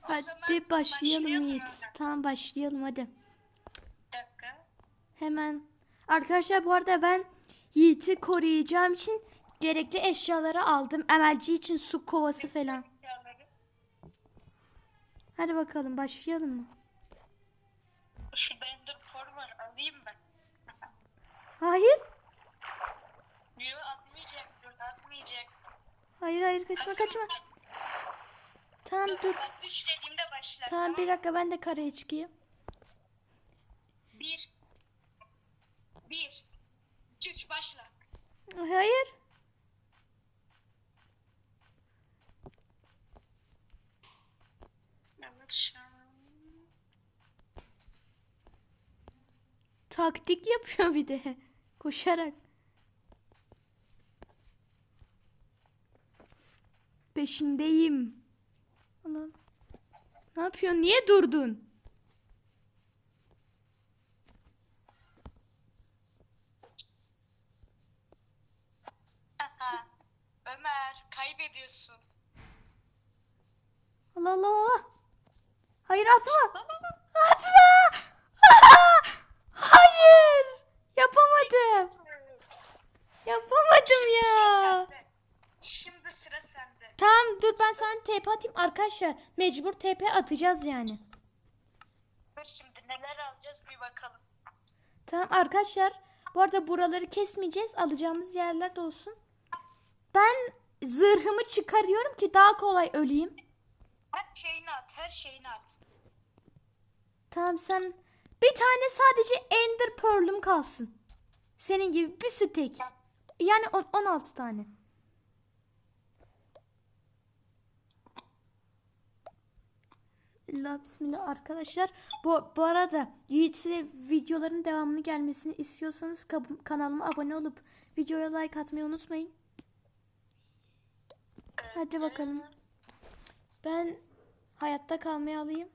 Hadi başlayalım Yiğit. Tamam başlayalım hadi. Bir dakika. Hemen. Arkadaşlar bu arada ben Yiğit'i koruyacağım için gerekli eşyaları aldım. Emelci için su kovası falan. Hadi bakalım başlayalım mı? Şurada ender var. Alayım ben. Hayır. Yok atmayacak. Dur atmayacak. Hayır hayır kaçma kaçma. Tamam Dur, dur. Ben üç dediğimde başlar. Tamam bir dakika ben de karaya çıkayım. Bir. Bir. İki, üç başla. Hayır. Taktik yapıyor bir de. Koşarak. Peşindeyim. Allah'ım. Ne yapıyorsun? Niye durdun? Ömer kaybediyorsun. Allah Allah Allah. Hayır atma. Atma. Hayır. Yapamadım. Yapamadım ya. Sende. Şimdi sıra sende. Tamam sana TP atayım arkadaşlar. Mecbur TP atacağız yani. Şimdi neler alacağız bir bakalım. Tamam arkadaşlar. Bu arada buraları kesmeyeceğiz. Alacağımız yerler de olsun. Ben zırhımı çıkarıyorum ki daha kolay öleyim. Her şeyini at, her şeyini at. Tamam sen bir tane sadece Ender Pearl'üm kalsın. Senin gibi bir stek. Yani on- 16 tane. Allah bismillah arkadaşlar. Bu, bu arada Yiğit'e videoların devamını gelmesini istiyorsanız kanalıma abone olup videoya like atmayı unutmayın. Hadi bakalım. Ben hayatta kalmayı alayım.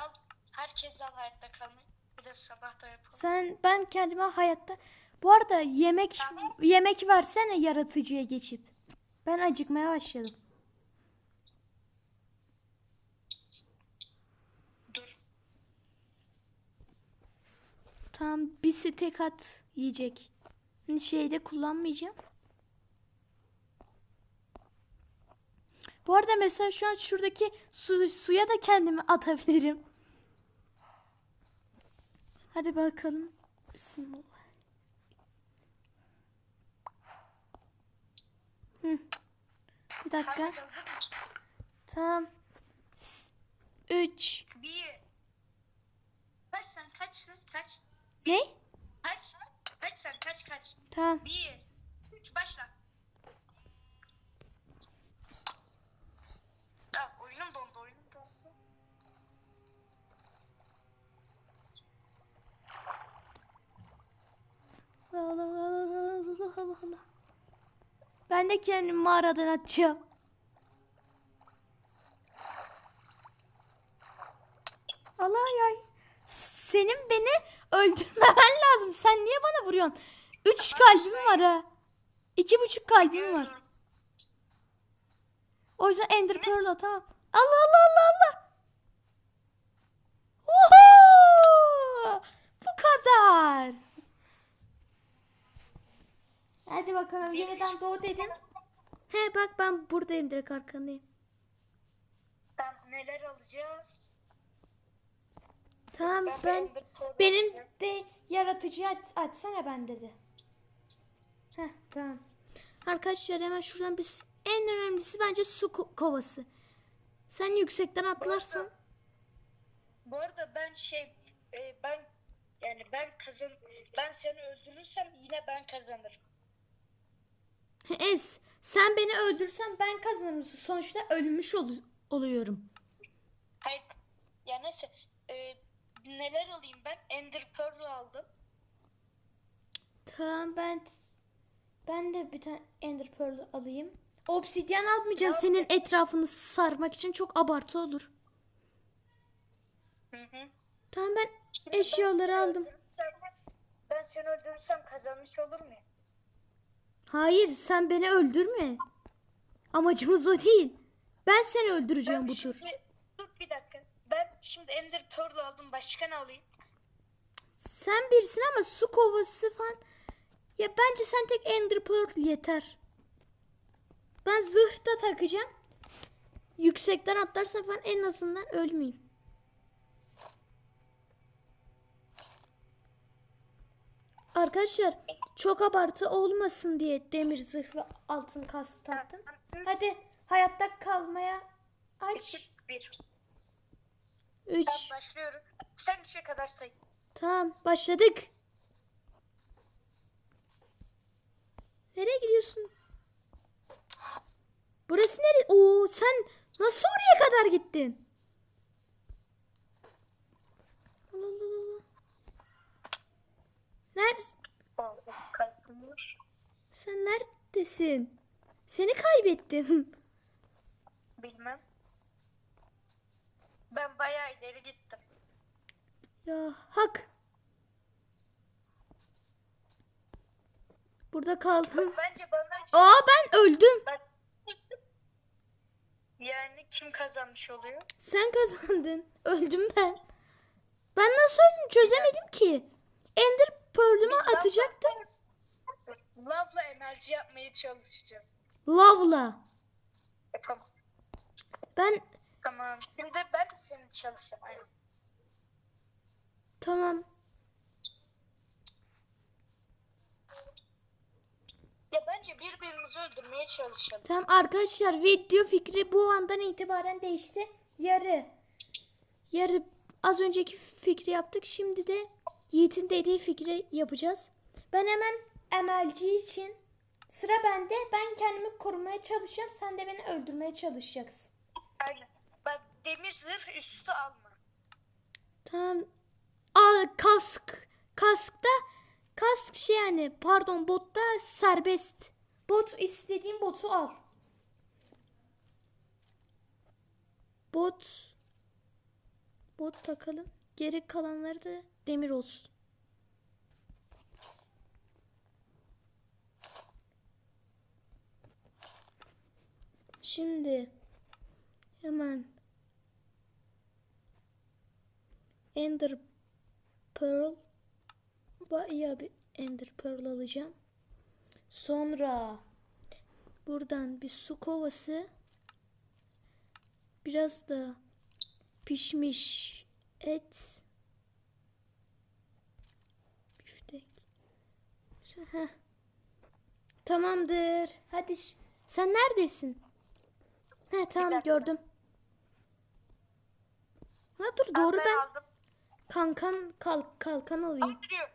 Al, herkes al hayatta kalmayı. Biraz sabah da yapalım. Sen ben kendime hayatta bu arada yemek yemek versene yaratıcıya geçip. Ben acıkmaya başladım. Tam bir stek at yiyecek. Şeyde kullanmayacağım. Bu arada mesela şu an şuradaki su, suya da kendimi atabilirim. Hadi bakalım. Bismillah. Hı. Bir dakika. Tamam. 3 Bir. Kaç kaçsın? Kaç? Ne? Kaç? Kaç sen kaç kaç? Tamam. Bir. Üç başla. Ah, oyunum dondu oyunum dondu. Allah Allah Allah Allah. Ben de kendimi mağaradan atacağım. Allah ya. Senin beni öldürmemen lazım. Sen niye bana vuruyorsun? Üç kalbim var ha. İki buçuk kalbim var. O yüzden Ender Pearl atamam. Allah Allah Allah Allah. Oho! Bu kadar. Hadi bakalım yeniden doğu dedim. He bak ben buradayım direkt arkandayım. Ben neler alacağız? Tamam ben benim de yaratıcı aç, açsana ben dedi. Heh tamam. Arkadaşlar hemen şuradan biz en önemlisi bence su ko- kovası. Sen yüksekten atlarsan Bu arada ben şey e, ben yani ben kazan ben seni öldürürsem yine ben kazanırım. Es sen beni öldürsen ben kazanırım. Sonuçta ölmüş ol- oluyorum. Hayır. Ya neyse. E, neler alayım ben? Ender Pearl aldım. Tamam ben ben de bir tane Ender Pearl alayım. Obsidyen almayacağım senin etrafını sarmak için çok abartı olur. Hı hı. Tamam ben eşyaları aldım. Ben seni öldürürsem kazanmış olur muyum? Hayır sen beni öldürme. Amacımız o değil. Ben seni öldüreceğim Ben bu tur. şimdi, dur bir dakika. Ben şimdi Ender Pearl aldım. Başka ne alayım? Sen birisin ama su kovası falan. Ya bence sen tek Ender Pearl yeter. Ben zırh da takacağım. Yüksekten atlarsan falan en azından ölmeyeyim. Arkadaşlar çok abartı olmasın diye demir zırh ve altın kask taktım. Hadi hayatta kalmaya aç. 2, 1. 3. Ben başlıyorum. Sen üçe kadar say. Tamam başladık. Nereye gidiyorsun? Burası nere? Oo sen nasıl oraya kadar gittin? Neredesin? Sen neredesin? Seni kaybettim. Bilmem. Ben bayağı ileri gittim. Ya hak. Burada kaldım. Bence bana Aa ben öldüm. Bak. Yani kim kazanmış oluyor? Sen kazandın. Öldüm ben. Ben nasıl öldüm çözemedim ki. Ender Pearl'ümü atacaktım. Lavla enerji yapmaya çalışacağım. Lavla. Yapamam. Ben Tamam. Şimdi ben de senin çalışacağım. Aynen. tamam. Ya bence birbirimizi öldürmeye çalışalım. Tamam arkadaşlar video fikri bu andan itibaren değişti. Yarı. Yarı az önceki fikri yaptık. Şimdi de Yiğit'in dediği fikri yapacağız. Ben hemen MLG için sıra bende. Ben kendimi korumaya çalışacağım. Sen de beni öldürmeye çalışacaksın. Aynen. Demir zırh üstü alma. Tamam. Al kask. Kaskta kask şey yani pardon botta serbest. Bot istediğin botu al. Bot bot takalım. Geri kalanları da demir olsun. Şimdi hemen Ender Pearl bayağı bir Ender Pearl alacağım. Sonra buradan bir su kovası biraz da pişmiş et biftek Heh. Tamamdır. Hadi sen neredesin? He tamam gördüm. Ha dur doğru ben, ben aldım. Kankan kalk kalkan alayım. Ama duruyor.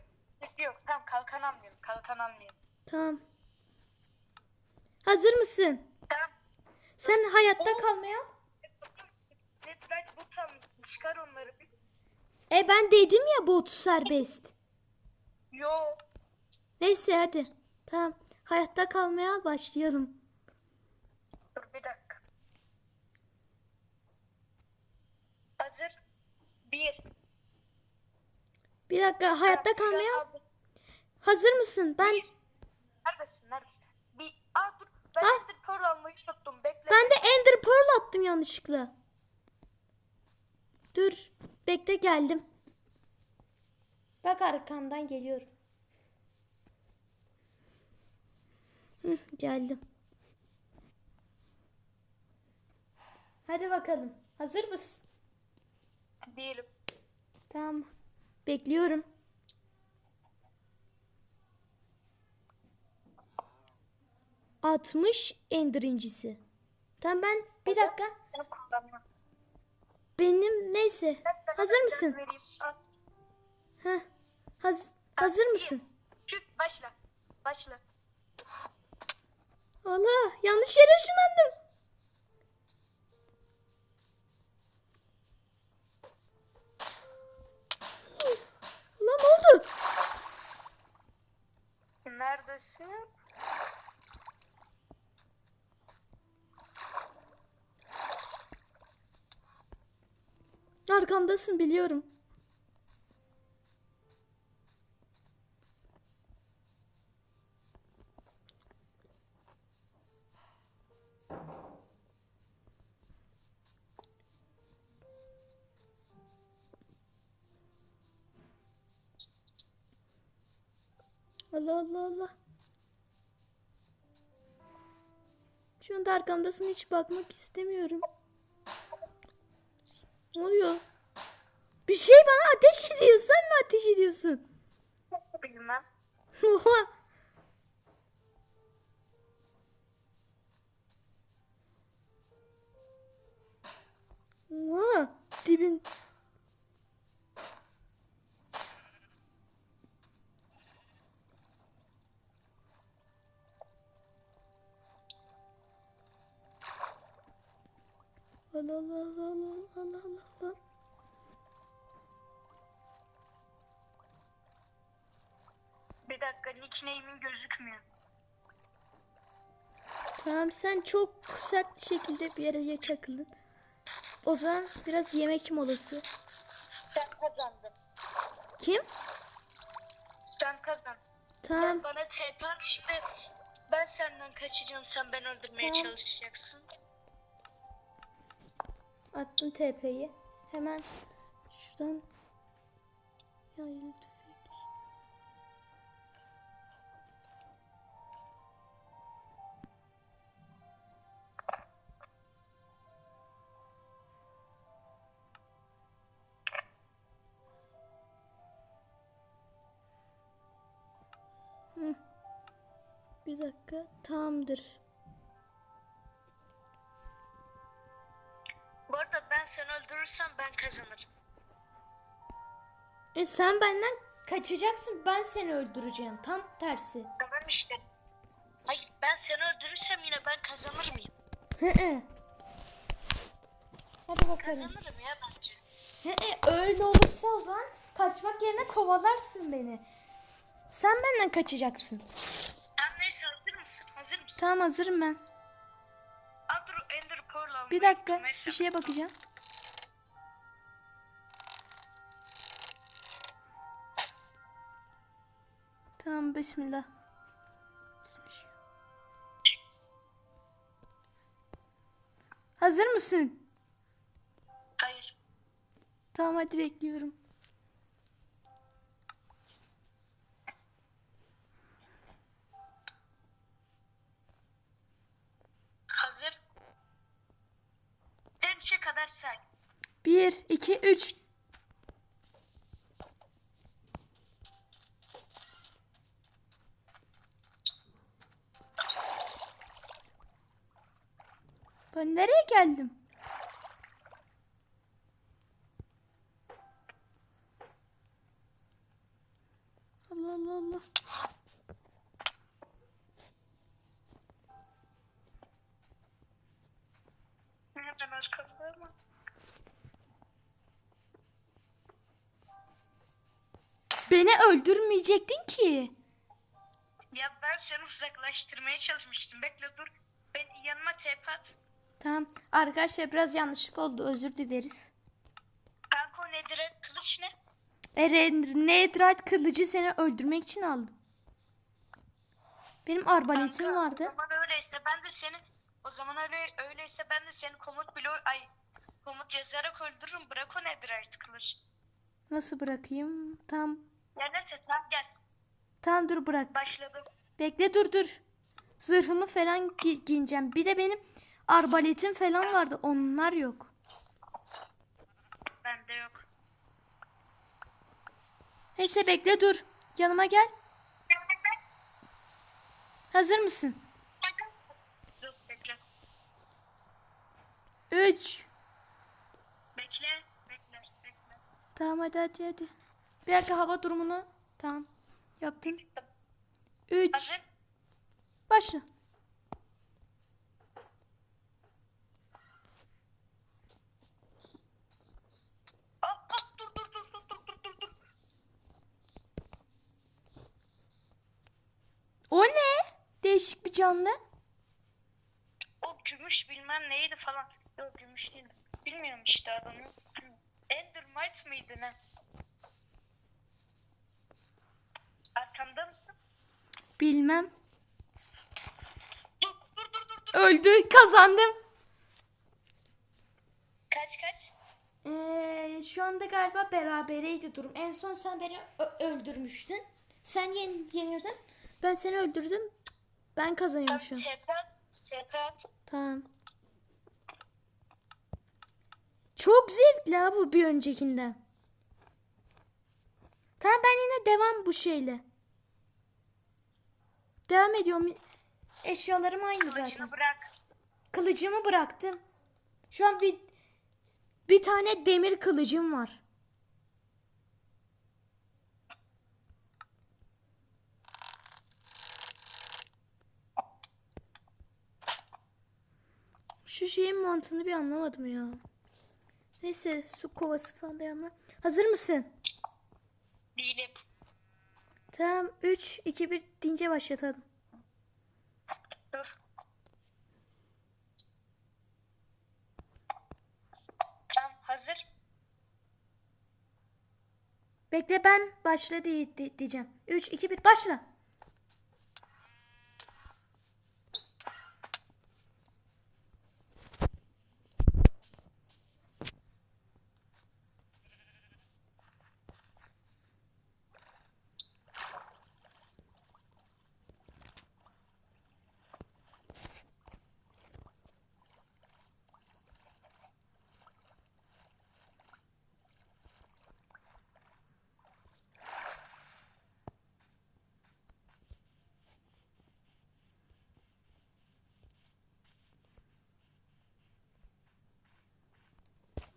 Yok tamam kalkan almıyorum. Kalkan almıyorum. Tamam. Hazır mısın? Tamam. Sen hayatta kalmaya al. Lütfen bu almışsın. Çıkar onları bir. E ben dedim ya bot serbest. Yo. Neyse hadi. Tamam. Hayatta kalmaya al başlayalım. Dur bir dakika. Hazır. Bir. Bir dakika hayatta kalmaya. Hazır mısın? Ben Bir. Neredesin? Neredesin? Bir. Aa dur. Ben Ah. Ender Pearl almayı unuttum. Bekle. ben de Ender Pearl attım yanlışlıkla. Dur. Bekle geldim. Bak arkamdan geliyorum. Hı, geldim. Hadi bakalım. Hazır mısın? Değilim. Tamam. Bekliyorum. Altmış ender incisi. Tamam ben bir dakika. Benim neyse. Hazır mısın? Heh. Haz hazır mısın? Başla. Başla. Allah yanlış yere ışınlandım. burası? Arkamdasın biliyorum. Allah Allah Allah. Şu anda arkamdasın hiç bakmak istemiyorum. Ne oluyor? Bir şey bana ateş ediyor. Sen mi ateş ediyorsun? Bilmem. Oha. Allah Allah Allah Allah Allah Allah Allah. Bir dakika nickname'in gözükmüyor. Tamam sen çok sert bir şekilde bir yere çakıldın. O zaman biraz yemek molası. Sen kazandın. Kim? Sen kazandın. Tamam. Bana TP şimdi ben senden kaçacağım sen beni öldürmeye Tamam. çalışacaksın. Attım TP'yi. Hemen şuradan yaylı tüfek. Bir dakika. Tamamdır. Bu arada ben seni öldürürsem ben kazanırım. E sen benden kaçacaksın. Ben seni öldüreceğim. Tam tersi. Tamam işte. Hayır ben seni öldürürsem yine ben kazanır mıyım? Hı hı. Hadi bakalım. Kazanırım ya bence. Hı hı, Öyle olursa o zaman kaçmak yerine kovalarsın beni. Sen benden kaçacaksın. Tamam neyse hazır mısın? Hazır mısın? Tamam hazırım ben. Dur Ender Pearl. Bir dakika bir şeye bakacağım. Tamam bismillah. Bismillah. Hazır mısın? Hayır. Tamam hadi bekliyorum. Hazır. Sen üçe kadar say. 1, 2, 3. nereye geldim? Allah Allah Allah. Hemen az kazanma. Beni öldürmeyecektin ki. Ya ben seni uzaklaştırmaya çalışmıştım. Bekle dur. Ben yanıma TP at. Tamam. Arkadaşlar biraz yanlışlık oldu. Özür dileriz. Kanka o nedir? Kılıç ne? Eren Nedrat kılıcı seni öldürmek için aldım. Benim arbaletim Kanka, vardı. O zaman öyleyse ben de seni o zaman öyle öyleyse ben de seni komut bloğu ay komut yazarak öldürürüm. Bırak o artık kılıç. Nasıl bırakayım? Tamam. Ya neyse tamam gel. Tamam dur bırak. Başladım. Bekle dur dur. Zırhımı falan gi- giyeceğim. Bir de benim arbaletim falan vardı. Onlar yok. Bende yok. Neyse bekle dur. Yanıma gel. Hazır mısın? Dur bekle. 3. Bekle. Bekle. Bekle. Tamam hadi hadi hadi. Bir dakika hava durumunu. Tamam. Yaptın. 3. Hazır. Başla. Değişik bir canlı. O gümüş bilmem neydi falan. Yok gümüş değil. Bilmiyorum işte adını. Endermite mıydı ne? Arkamda mısın? Bilmem. Dur dur dur dur dur. Öldü. Kazandım. Kaç kaç? Ee, şu anda galiba berabereydi durum. En son sen beni öldürmüştün. Sen yen yeniyordun. Ben seni öldürdüm. Ben kazanıyorum şu an. Tamam. Çok zevkli ha bu bir öncekinden. Tamam ben yine devam bu şeyle. Devam ediyorum. Eşyalarım aynı zaten. Kılıcını bırak. Kılıcımı bıraktım. Şu an bir bir tane demir kılıcım var. Şu şeyin mantığını bir anlamadım ya. Neyse su kovası falan da yanına. Hazır mısın? Değilim. Tamam 3 2 1 deyince başlatalım. Dur. Tamam hazır. Bekle ben başla diye, di- diyeceğim. 3 2 1 başla.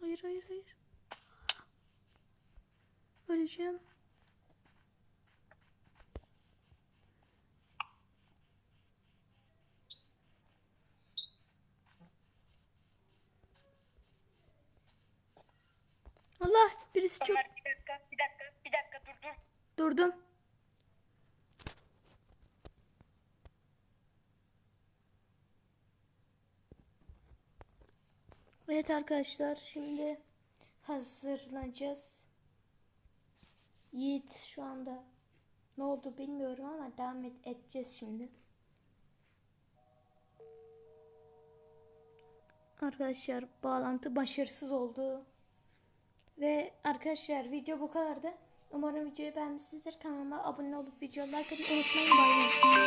Hayır hayır hayır. Öleceğim. Allah birisi çok Ömer bir dakika bir dakika bir dakika dur dur. durdum. Evet arkadaşlar şimdi hazırlanacağız. Yiğit şu anda ne oldu bilmiyorum ama devam et, edeceğiz şimdi. Arkadaşlar bağlantı başarısız oldu. Ve arkadaşlar video bu kadardı. Umarım videoyu beğenmişsinizdir. Kanalıma abone olup videoyu like atmayı unutmayın. Bay.